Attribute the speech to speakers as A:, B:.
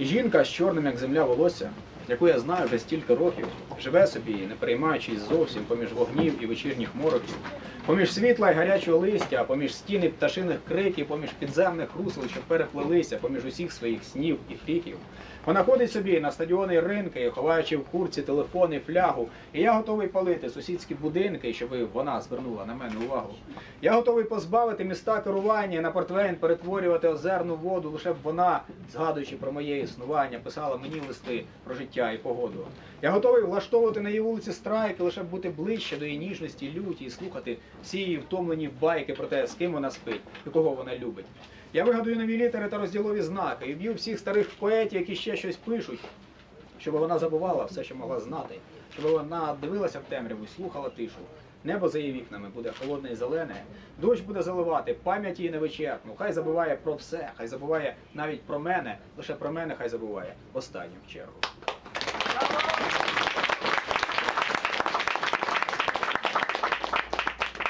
A: І жінка з чорним, як земля волосся, яку я знаю вже стільки років, живе собі, не переймаючись зовсім поміж вогнів і вечірніх мороків, поміж світла й гарячого листя, поміж стіни пташиних криків, поміж підземних русел, що переплелися, поміж усіх своїх снів і фріків. Вона ходить собі на стадіони ринки, ховаючи в курці телефони, флягу, і я готовий палити сусідські будинки, щоб вона звернула на мене увагу. Я готовий позбавити міста керування на портвейн перетворювати озерну воду, лише б вона, згадуючи про моє існування, писала мені листи про життя і погоду. Я готовий влаштовувати на її вулиці страйки, лише б бути ближче до її ніжності, люті і слухати всі її втомлені байки про те, з ким вона спить і кого вона любить. Я вигадую нові літери та розділові знаки і б'ю всіх старих поетів, які ще щось пишуть, щоб вона забувала все, що могла знати, щоб вона дивилася в темряву і слухала тишу. Небо за її вікнами буде холодне і зелене, дощ буде заливати, пам'ять її невичерпну. Хай забуває про все, хай забуває навіть про мене, лише про мене хай забуває останню чергу.